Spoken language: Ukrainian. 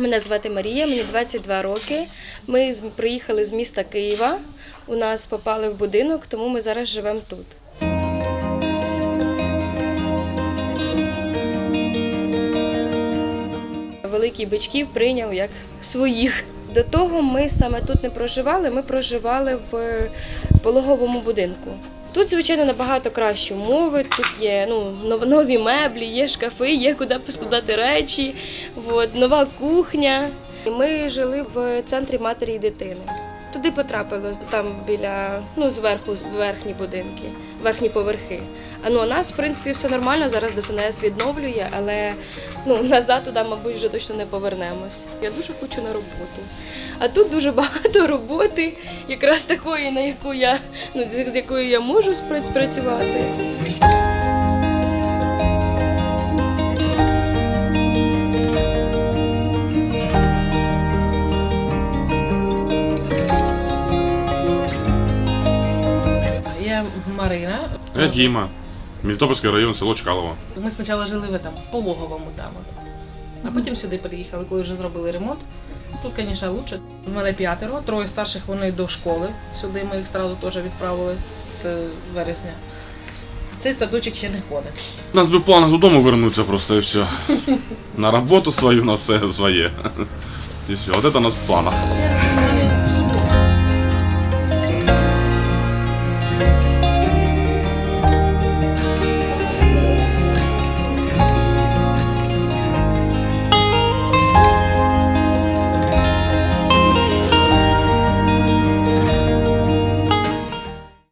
Мене звати Марія, мені 22 роки. Ми приїхали з міста Києва. У нас попали в будинок, тому ми зараз живемо тут. Великий бичків прийняв як своїх. До того ми саме тут не проживали, ми проживали в пологовому будинку. Тут, звичайно, набагато кращі умови. Тут є ну, нов- нові меблі, є шкафи, є куди поскладати речі, от, нова кухня. Ми жили в центрі матері і дитини. Туди потрапило там біля ну зверху верхні будинки, верхні поверхи. А ну у нас в принципі все нормально. Зараз ДСНС відновлює, але ну назад туди, мабуть, вже точно не повернемось. Я дуже хочу на роботу. А тут дуже багато роботи, якраз такої, на яку я ну з якою я можу працювати. Я Марина. Я Діма. Мелітопольський район, село Чкалово. Ми спочатку жили в, там, в пологовому там. А потім сюди переїхали, коли вже зробили ремонт. Тут, звісно, краще. У мене п'ятеро, троє старших вони до школи. Сюди ми їх одразу теж відправили з вересня. Цей садочок ще не ходить. У нас би в планах додому вернутися просто і все. На роботу свою, на все своє. І все, от це у нас в планах.